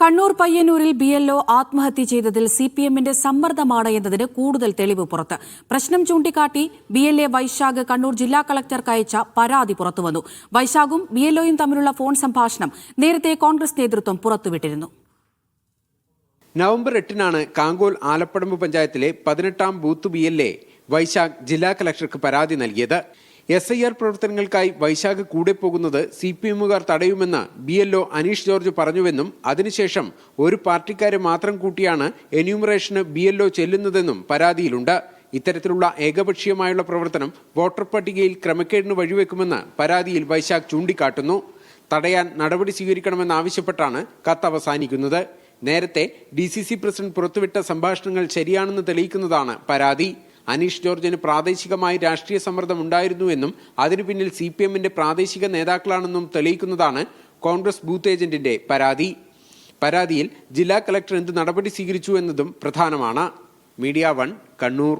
കണ്ണൂർ പയ്യന്നൂരിൽ B L O ആത്മഹത്യ ചെയ്തതിൽ സി പി എമ്മിന്റെ സമ്മർദ്ദമാണ് എന്നതിന് കൂടുതൽ തെളിവ് പുറത്ത്. പ്രശ്നം ചൂണ്ടിക്കാട്ടി B L A Vaishakh Kannur ജില്ലാ കളക്ടർക്ക് അയച്ച പരാതി പുറത്തുവന്നു വൈശാഖും ബി എൽ ഒയും തമ്മിലുള്ള ഫോൺ സംഭാഷണം നേരത്തെ കോൺഗ്രസ് നേതൃത്വം പുറത്തുവിട്ടിരുന്നു. നവംബർ എട്ടിനാണ് കാങ്കോൽ ആലപ്പടമ്പ് പഞ്ചായത്തിലെ പതിനെട്ടാം booth B L A Vaishakh ജില്ലാ കളക്ടർക്ക് പരാതി നൽകിയത്. എസ് ഐ ആർ പ്രവർത്തനങ്ങൾക്കായി വൈശാഖ് കൂടെ പോകുന്നത് സി പി എമ്മുകാർ തടയുമെന്ന് B L O Aneesh George പറഞ്ഞുവെന്നും അതിനുശേഷം ഒരു പാർട്ടിക്കാരെ മാത്രം കൂട്ടിയാണ് എന്യൂമറേഷന് ബി എൽ ഒ ചെല്ലുന്നതെന്നും പരാതിയിലുണ്ട്. ഇത്തരത്തിലുള്ള ഏകപക്ഷീയമായുള്ള പ്രവർത്തനം വോട്ടർ പട്ടികയിൽ ക്രമക്കേടിന് വഴിവെക്കുമെന്ന് പരാതിയിൽ വൈശാഖ് ചൂണ്ടിക്കാട്ടുന്നു. തടയാൻ നടപടി സ്വീകരിക്കണമെന്നാവശ്യപ്പെട്ടാണ് കത്ത് അവസാനിക്കുന്നത്. നേരത്തെ ഡി സി സി പ്രസിഡന്റ് പുറത്തുവിട്ട സംഭാഷണങ്ങൾ ശരിയാണെന്ന് തെളിയിക്കുന്നതാണ് പരാതി. അനീഷ് ജോർജിന് പ്രാദേശികമായി രാഷ്ട്രീയ സമ്മർദ്ദം ഉണ്ടായിരുന്നുവെന്നും അതിനു പിന്നിൽ സി പി എമ്മിന്റെ പ്രാദേശിക നേതാക്കളാണെന്നും തെളിയിക്കുന്നതാണ് കോൺഗ്രസ് ബൂത്ത് ഏജന്റിന്റെ പരാതി. പരാതിയിൽ ജില്ലാ കലക്ടർ എന്ത് നടപടി സ്വീകരിച്ചു എന്നതും പ്രധാനമാണ്. Media One Kannur.